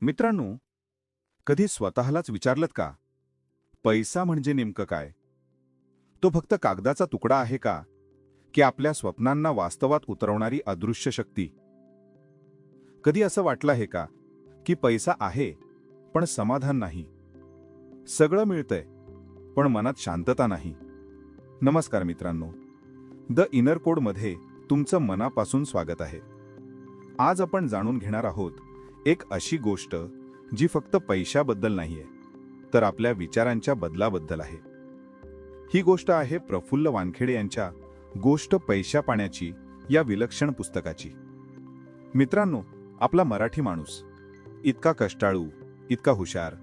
मित्रांनो कधी स्वतःलाच विचारलत का? पैसा म्हणजे नेमकं काय? तो फक्त कागदाचा तुकडा आहे का? की आपल्या स्वप्नांना वास्तवात उतरवणारी अदृश्य शक्ती? कधी असं वाटलं आहे का? की पैसा आहे पण समाधान नाही. सगळं मिळतंय पण मनात शांतता नाही. नमस्कार मित्रांनो. द इनर कोडमध्ये तुमचं मनापासून स्वागत आहे. आज आपण जाणून घेणार आहोत एक अशी गोष्ट जी फक्त पैशाबद्दल नाहीये तर आपल्या विचारांच्या बदलाबद्दल आहे. ही गोष्ट आहे प्रफुल्ल वानखेडे यांच्या गोष्ट पैशा पाण्याची या विलक्षण पुस्तकाची. मित्रांनो आपला मराठी माणूस इतका कष्टाळू इतका हुशार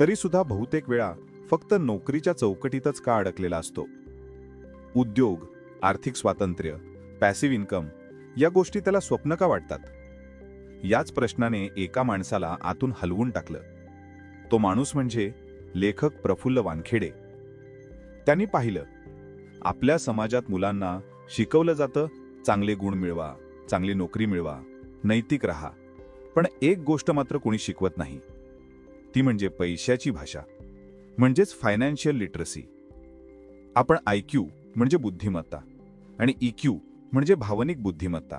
तरी सुद्धा बहुतेक वेळा फक्त नोकरीच्या चौकटीतच का अडकलेला असतो? उद्योग आर्थिक स्वातंत्र्य पॅसिव्ह इन्कम या गोष्टी त्याला स्वप्न का वाटतात? याच प्रश्नाने एका माणसाला आतून हलवून टाकलं. तो माणूस म्हणजे लेखक प्रफुल्ल वानखेडे. त्यांनी पाहिलं आपल्या समाजात मुलांना शिकवलं जातं चांगले गुण मिळवा चांगली नोकरी मिळवा नैतिक राहा. पण एक गोष्ट मात्र कोणी शिकवत नाही. ती म्हणजे पैशाची भाषा म्हणजेच फायनान्शियल लिटरसी आपण आय क्यू म्हणजे बुद्धिमत्ता आणि ई क्यू म्हणजे भावनिक बुद्धिमत्ता.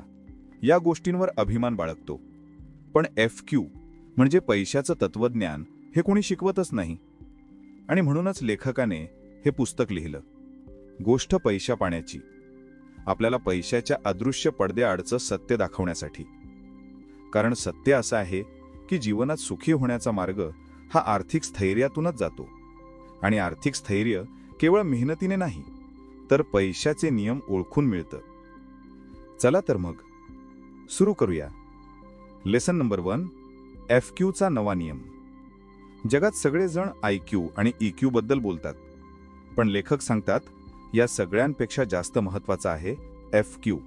या गोष्टींवर अभिमान बाळगतो. पण एफ क्यू म्हणजे पैशाचं तत्वज्ञान हे कोणी शिकवतच नाही. आणि म्हणूनच लेखकाने हे पुस्तक लिहिलं. गोष्ट पैशा पाण्याची. आपल्याला पैशाच्या अदृश्य पडद्याआडचं सत्य दाखवण्यासाठी. कारण सत्य असं आहे की जीवनात सुखी होण्याचा मार्ग हा आर्थिक स्थैर्यातूनच जातो. आणि आर्थिक स्थैर्य केवळ मेहनतीने नाही तर पैशाचे नियम ओळखून मिळतं. चला तर मग सुरू करूया. लेसन नंबर वन एफ क्यूचा नवा नियम. जगात सगळेजण आय क्यू आणि ई क्यू बद्दल बोलतात. पण लेखक सांगतात या सगळ्यांपेक्षा जास्त महत्त्वाचा आहे एफ क्यू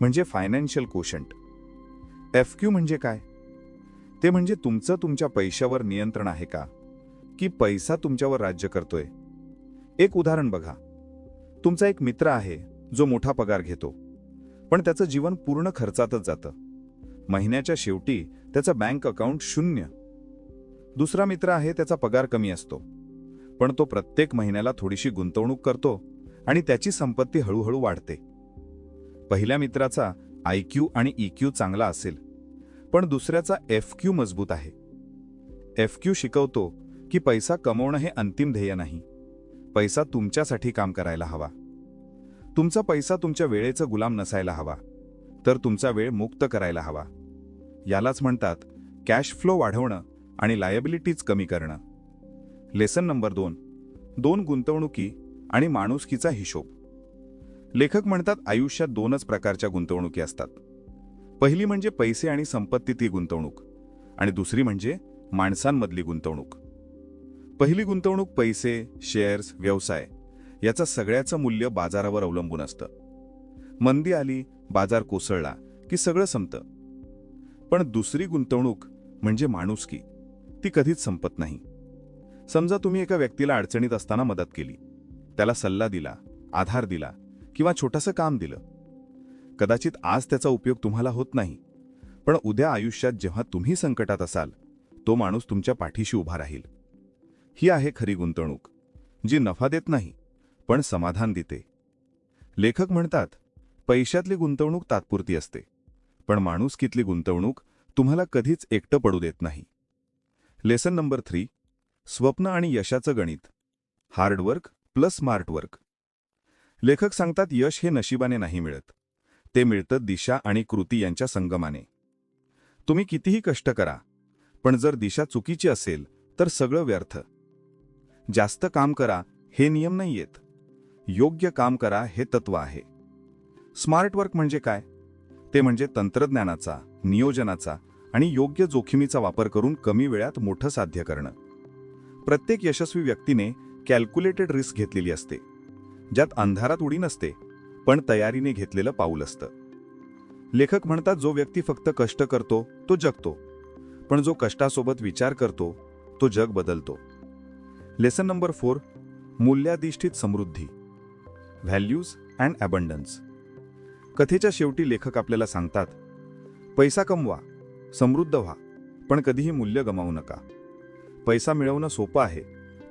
म्हणजे फायनान्शियल कोशंट एफ क्यू म्हणजे काय? ते म्हणजे तुमचं तुमच्या पैशावर नियंत्रण आहे का? की पैसा तुमच्यावर राज्य करतोय? एक उदाहरण बघा. तुमचा एक मित्र आहे जो मोठा पगार घेतो. पण त्याचं जीवन पूर्ण खर्चातच जातं. महिन्याच्या शेवटी त्याचं बँक अकाउंट शून्य. दुसरा मित्र आहे त्याचा पगार कमी असतो. पण तो प्रत्येक महिन्याला थोडीशी गुंतवणूक करतो आणि त्याची संपत्ती हळूहळू वाढते. पहिल्या मित्राचा आय क्यू आणि ई क्यू चांगला असेल पण दुसऱ्याचा एफ क्यू मजबूत आहे. एफ क्यू शिकवतो की पैसा कमवणं हे अंतिम ध्येय नाही. पैसा तुमच्यासाठी काम करायला हवा. तुमचा पैसा तुमच्या वेळेचं गुलाम नसायला हवा. तर तुमचा वेळ मुक्त करायला हवा. यालाच म्हणतात कॅश फ्लो वाढवणं आणि लायबिलिटीज कमी करणं. लेसन नंबर दोन. दोन गुंतवणुकी आणि माणुसकीचा हिशोब. लेखक म्हणतात आयुष्यात दोनच प्रकारच्या गुंतवणुकी असतात. पहिली म्हणजे पैसे आणि संपत्तीतली गुंतवणूक आणि दुसरी म्हणजे माणसांमधली गुंतवणूक. पहिली गुंतवणूक पैसे शेअर्स व्यवसाय याचं सगळ्याचं मूल्य बाजारावर अवलंबून असतं. मंदी आली बाजार कोसळला की सगळं संपतं. पण दुसरी गुंतवणूक म्हणजे माणुसकी ती कधीच संपत नाही. समजा तुम्ही एका व्यक्तीला अडचणीत असताना मदत केली. त्याला सल्ला दिला आधार दिला किंवा छोटंसं काम दिलं. कदाचित आज त्याचा उपयोग तुम्हाला होत नाही. पण उद्या आयुष्यात जेव्हा तुम्ही संकटात असाल तो माणूस तुमच्या पाठीशी उभा राहील. ही आहे खरी गुंतवणूक जी नफा देत नाही पण समाधान देते. लेखक म्हणतात पैशातली गुंतवणूक तात्पुरती असते. पण माणुसकीतली गुंतवणूक तुम्हाला कधीच एकटं पडू देत नाही. Lesson number three. स्वप्न आणि यशाचं गणित. हार्डवर्क प्लस स्मार्टवर्क लेखक सांगतात यश हे नशिबाने नाही मिळत. ते मिळतं दिशा आणि कृती यांच्या संगमाने. तुम्ही कितीही कष्ट करा पण जर दिशा चुकीची असेल तर सगळं व्यर्थ. जास्त काम करा हे नियम नाही येत योग्य काम करा हे तत्व आहे. स्मार्ट वर्क म्हणजे काय? ते म्हणजे तंत्रज्ञानाचा नियोजनाचा आणि योग्य जोखमीचा वापर करून कमी वेळात मोठं साध्य करणं. प्रत्येक यशस्वी व्यक्तीने कॅल्क्युलेटेड रिस्क घेतलेली असते. ज्यात अंधारात उडी नसते पण तयारीने घेतलेलं पाऊल असतं. लेखक म्हणतात जो व्यक्ती फक्त कष्ट करतो तो जगतो. पण जो कष्टासोबत विचार करतो तो जग बदलतो. लेसन नंबर फोर मूल्याधिष्ठित समृद्धी. व्हॅल्यूज अँड अबंडन्स कथेच्या शेवटी लेखक आपल्याला सांगतात पैसा कमवा समृद्ध व्हा पण कधीही मूल्य गमावू नका. पैसा मिळवणं सोपं आहे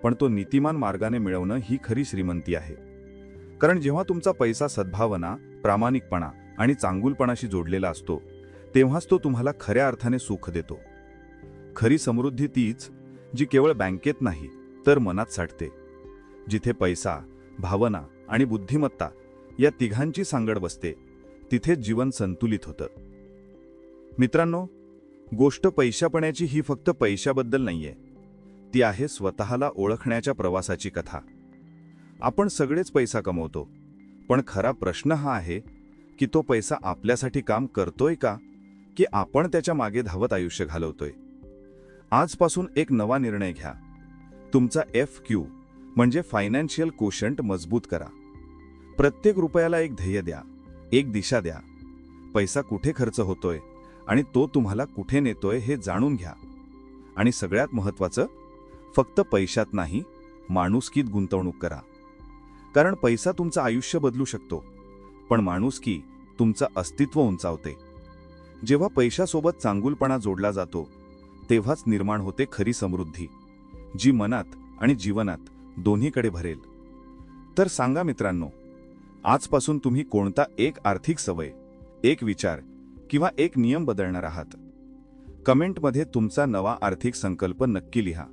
पण तो नीतिमान मार्गाने मिळवणं ही खरी श्रीमंती आहे. कारण जेव्हा तुमचा पैसा सद्भावना प्रामाणिकपणा आणि चांगुलपणाशी जोडलेला असतो तेव्हाच तो तुम्हाला खऱ्या अर्थाने सुख देतो. खरी समृद्धी तीच जी केवळ बँकेत नाही तर मनात साठते. जिथे पैसा भावना आणि बुद्धिमत्ता या तिघांची सांगड बसते तिथेच जीवन संतुलित होतं. मित्रांनो गोष्ट पैशापण्याची ही फक्त पैशाबद्दल नाहीये. ती आहे स्वतःला ओळखण्याच्या प्रवासाची कथा. आपण सगळेच पैसा कमवतो पण खरा प्रश्न हा आहे की तो पैसा आपल्यासाठी काम करतोय का की आपण त्याच्यामागे धावत आयुष्य घालवतोय? आजपासून एक नवा निर्णय घ्या. तुमचा एफ क्यू म्हणजे फायनान्शियल कोशंट मजबूत करा. प्रत्येक रुपयाला एक ध्येय द्या. एक दिशा द्या. पैसा कुठे खर्च होतोय आणि तो तुम्हाला कुठे नेतोय हे जाणून घ्या. आणि सगळ्यात महत्वाचं फक्त पैशात नाही माणुसकीत गुंतवणूक करा. कारण पैसा तुमचं आयुष्य बदलू शकतो पण माणुसकी तुमचं अस्तित्व उंचावते. जेव्हा पैशासोबत चांगुलपणा जोडला जातो तेव्हाच निर्माण होते खरी समृद्धी जी मनात आणि जीवनात दोन्हीकडे भरेल. तर सांगा मित्रांनो आजपासून तुम्ही कोणता एक आर्थिक सवय एक विचार किंवा एक नियम बदलणार आहात? कमेंटमध्ये तुमचा नवा आर्थिक संकल्प नक्की लिहा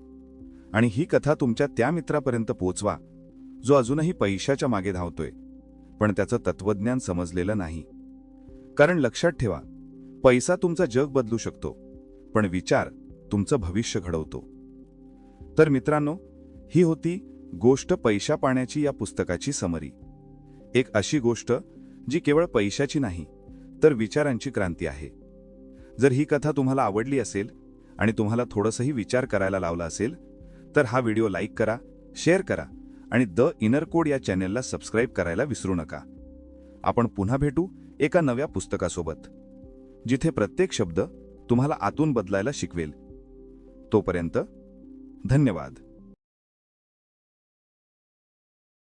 आणि ही कथा तुमच्या त्या मित्रापर्यंत पोचवा जो अजूनही पैशाच्या मागे धावतोय पण त्याचं तत्वज्ञान समजलेलं नाही. कारण लक्षात ठेवा पैसा तुमचं जग बदलू शकतो पण विचार तुमचं भविष्य घडवतो. तर मित्रांनो ही होती गोष्ट पैशा पाण्याची या पुस्तकाची समरी. एक अशी गोष्ट जी केवळ पैशाची नाही तर विचारांची क्रांती आहे. जर ही कथा तुम्हाला आवडली असेल आणि तुम्हाला थोडंसंही विचार करायला लावला असेल तर हा व्हिडिओ लाईक करा शेअर करा आणि द इनर कोड या चॅनेलला सबस्क्राईब करायला विसरू नका. आपण पुन्हा भेटू एका नव्या पुस्तकासोबत जिथे प्रत्येक शब्द तुम्हाला आतून बदलायला शिकवेल. तोपर्यंत धन्यवाद.